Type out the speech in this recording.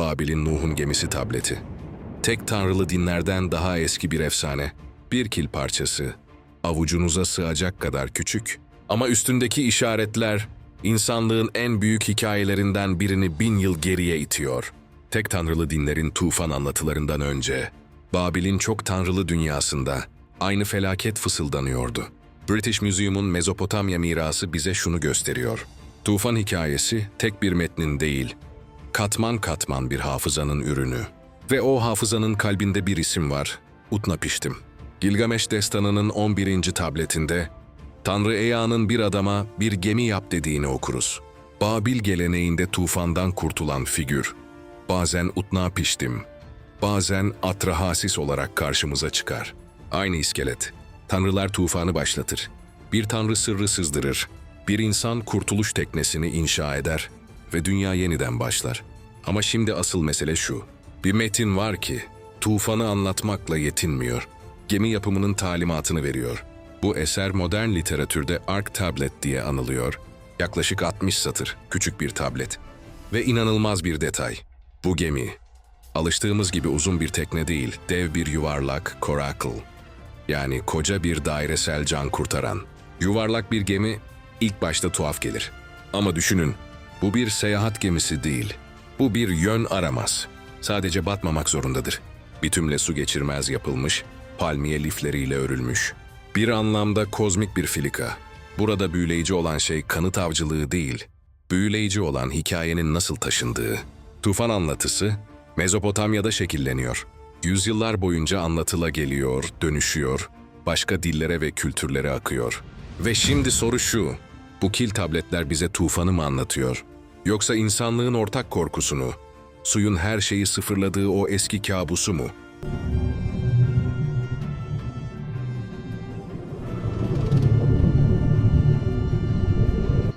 Babil'in Nuh'un gemisi tableti. Tek tanrılı dinlerden daha eski bir efsane. Bir kil parçası. Avucunuza sığacak kadar küçük. Ama üstündeki işaretler insanlığın en büyük hikayelerinden birini bin yıl geriye itiyor. Tek tanrılı dinlerin tufan anlatılarından önce Babil'in çok tanrılı dünyasında aynı felaket fısıldanıyordu. British Museum'un Mezopotamya mirası bize şunu gösteriyor. Tufan hikayesi tek bir metnin değil, katman katman bir hafızanın ürünü. Ve o hafızanın kalbinde bir isim var, Utnapiştim. Gilgameş destanının 11. tabletinde, Tanrı Ea'nın bir adama bir gemi yap dediğini okuruz. Babil geleneğinde tufandan kurtulan figür, bazen Utnapiştim, bazen Atrahasis olarak karşımıza çıkar. Aynı iskelet, tanrılar tufanı başlatır. Bir tanrı sırrı sızdırır, bir insan kurtuluş teknesini inşa eder ve dünya yeniden başlar. Ama şimdi asıl mesele şu, bir metin var ki tufanı anlatmakla yetinmiyor. Gemi yapımının talimatını veriyor. Bu eser modern literatürde Ark Tablet diye anılıyor. Yaklaşık 60 satır, küçük bir tablet. Ve inanılmaz bir detay. Bu gemi, alıştığımız gibi uzun bir tekne değil, dev bir yuvarlak, coracle. Yani koca bir dairesel can kurtaran. Yuvarlak bir gemi ilk başta tuhaf gelir. Ama düşünün, bu bir seyahat gemisi değil. Bu bir yön aramaz. Sadece batmamak zorundadır. Bitümle su geçirmez yapılmış, palmiye lifleriyle örülmüş. Bir anlamda kozmik bir filika. Burada büyüleyici olan şey kanıt avcılığı değil, büyüleyici olan hikayenin nasıl taşındığı. Tufan anlatısı Mezopotamya'da şekilleniyor. Yüzyıllar boyunca anlatıla geliyor, dönüşüyor, başka dillere ve kültürlere akıyor. Ve şimdi soru şu, bu kil tabletler bize tufanı mı anlatıyor? Yoksa insanlığın ortak korkusunu, suyun her şeyi sıfırladığı o eski kabusu mu?